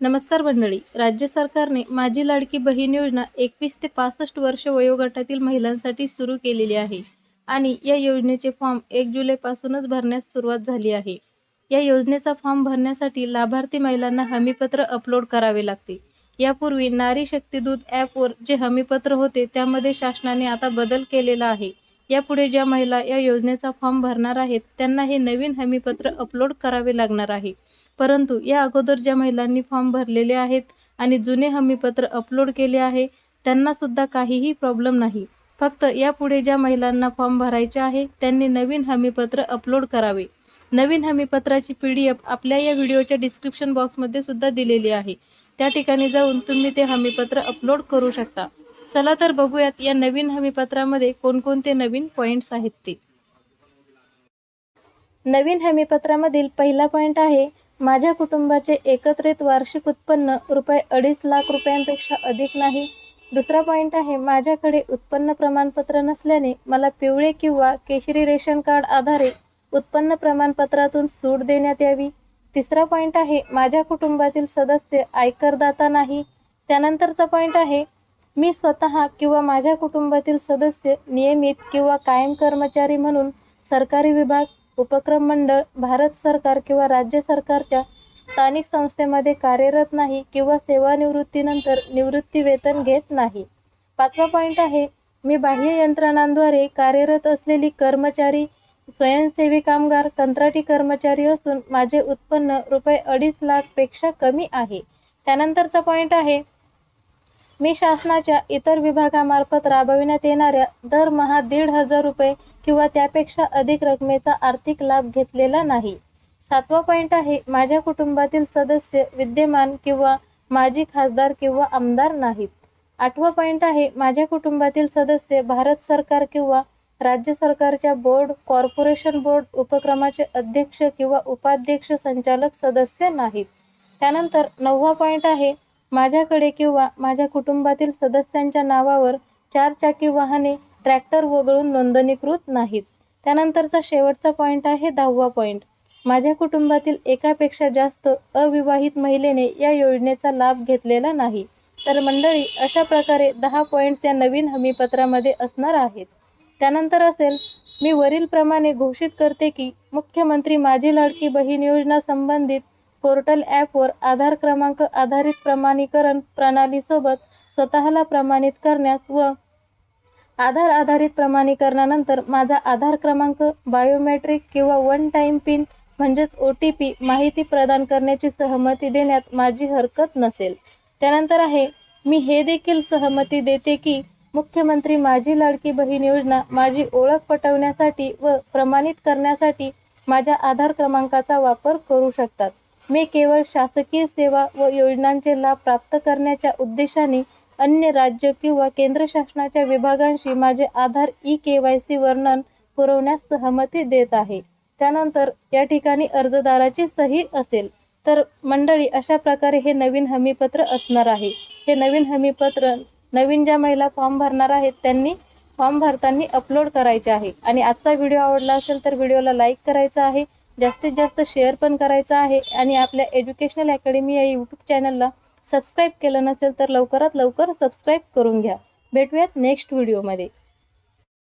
नमस्कार मंडळी. राज्य सरकारने माझी लाडकी बहीण योजना एकवीस ते पासष्ट वर्ष वयोगटातील महिलांसाठी सुरू केलेली आहे आणि या योजनेचे फॉर्म एक जुलैपासूनच भरण्यास सुरुवात झाली आहे. या योजनेचा फॉर्म भरण्यासाठी लाभार्थी महिलांना हमीपत्र अपलोड करावे लागते. यापूर्वी नारी शक्ती दूत ॲपवर जे हमीपत्र होते त्यामध्ये शासनाने आता बदल केलेला आहे. यापुढे ज्या महिला या योजनेचा फॉर्म भरणार आहेत त्यांना हे नवीन हमीपत्र अपलोड करावे लागणार आहे. परंतु या अगोदर ज्या महिलांनी फॉर्म भरलेले आहेत आणि जुने हमीपत्र अपलोड केले आहे त्यांना सुद्धा काहीही प्रॉब्लेम नाही. फक्त यापुढे ज्या महिलांना फॉर्म भरायचे आहे त्यांनी नवीन हमीपत्र अपलोड करावे. नवीन हमीपत्राची पी डी एफ आपल्या या व्हिडिओच्या डिस्क्रिप्शन बॉक्समध्ये सुद्धा दिलेली आहे. त्या ठिकाणी जाऊन तुम्ही ते हमीपत्र अपलोड करू शकता. चला तर बघूयात या नवीन हमीपत्रामध्ये कोणकोणते नवीन पॉईंट्स आहेत ते. नवीन हमीपत्रामधील पहिला पॉईंट आहे माझ्या कुटुंबाचे एकत्रित वार्षिक उत्पन्न रुपये अडीच लाख रुपयांपेक्षा अधिक नाही. दुसरा पॉईंट आहे माझ्याकडे उत्पन्न प्रमाणपत्र नसल्याने मला पिवळे किंवा केशरी रेशन कार्ड आधारे उत्पन्न प्रमाणपत्रातून सूट देण्यात यावी. तिसरा पॉईंट आहे माझ्या कुटुंबातील सदस्य आयकरदाता नाही. त्यानंतरचा पॉईंट आहे मी स्वतः किंवा माझ्या कुटुंबातील सदस्य नियमित किंवा कायम कर्मचारी म्हणून सरकारी विभाग उपक्रम मंडळ भारत सरकार किंवा राज्य सरकारच्या स्थानिक संस्थेमध्ये कार्यरत नाही किंवा सेवानिवृत्तीनंतर निवृत्ती वेतन घेत नाही. पाचवा पॉईंट आहे मी बाह्य यंत्रणांद्वारे कार्यरत असलेली कर्मचारी स्वयंसेवी कामगार कंत्राटी कर्मचारी असून माझे उत्पन्न रुपये अडीच लाखपेक्षा कमी आहे. त्यानंतरचा पॉईंट आहे मी शासनाच्या इतर विभागामार्फत राबविण्यात येणाऱ्या दरमहा दीड हजार रुपये किंवा त्यापेक्षा अधिक रकमेचा आर्थिक लाभ घेतलेला नाही. सातवा पॉईंट आहे माझ्या कुटुंबातील सदस्य विद्यमान किंवा माजी खासदार किंवा आमदार नाहीत. आठवा पॉईंट आहे माझ्या कुटुंबातील सदस्य भारत सरकार किंवा राज्य सरकारच्या बोर्ड कॉर्पोरेशन बोर्ड उपक्रमाचे अध्यक्ष किंवा उपाध्यक्ष संचालक सदस्य नाहीत. त्यानंतर नववा पॉईंट आहे माझ्याकडे किंवा माझ्या कुटुंबातील सदस्यांच्या नावावर चारचाकी वाहने ट्रॅक्टर वगळून नोंदणीकृत नाहीत. त्यानंतरचा शेवटचा पॉईंट आहे दहावा पॉईंट माझ्या कुटुंबातील एकापेक्षा जास्त अविवाहित महिलेने या योजनेचा लाभ घेतलेला नाही. तर मंडळी अशा प्रकारे दहा पॉईंट्स या नवीन हमीपत्रामध्ये असणार आहेत. त्यानंतर असेल मी वरीलप्रमाणे घोषित करते की मुख्यमंत्री माझी लाडकी बहीण योजना संबंधित पोर्टल ॲपवर आधार क्रमांक आधारित प्रमाणीकरण प्रणालीसोबत स्वतःला प्रमाणित करण्यास व आधार आधारित प्रमाणीकरणानंतर माझा आधार क्रमांक बायोमेट्रिक किंवा वन टाईम पिन म्हणजेच ओ टी पी माहिती प्रदान करण्याची सहमती देण्यात माझी हरकत नसेल. त्यानंतर आहे मी हे देखील सहमती देते की मुख्यमंत्री माझी लाडकी बहीण योजना माझी ओळख पटवण्यासाठी व प्रमाणित करण्यासाठी माझ्या आधार क्रमांकाचा वापर करू शकतात. मी केवळ शासकीय सेवा व योजनांचे लाभ प्राप्त करण्याच्या उद्देशाने अन्य राज्य किंवा केंद्र शासनाच्या विभागांशी माझे Aadhaar e K Y C वर्णन पुरवण्यास सहमती देत आहे. त्यानंतर या ठिकाणी अर्जदाराची सही असेल तर मंडळी अशा प्रकारे हे नवीन हमीपत्र असणार आहे. हे नवीन हमीपत्र नवीन ज्या महिला फॉर्म भरणार आहेत त्यांनी फॉर्म भरताना अपलोड करायचे आहे. आणि आजचा व्हिडिओ आवडला असेल तर व्हिडिओला लाईक करायचा आहे. जास्तीत जास्त शेअर पण करायचा आहे आणि आपल्या एज्युकेशनल अकॅडमी या यूट्यूब चॅनलला सबस्क्राईब केलं नसेल तर लवकरात लवकर सबस्क्राईब करून घ्या. भेटूयात नेक्स्ट व्हिडिओमध्ये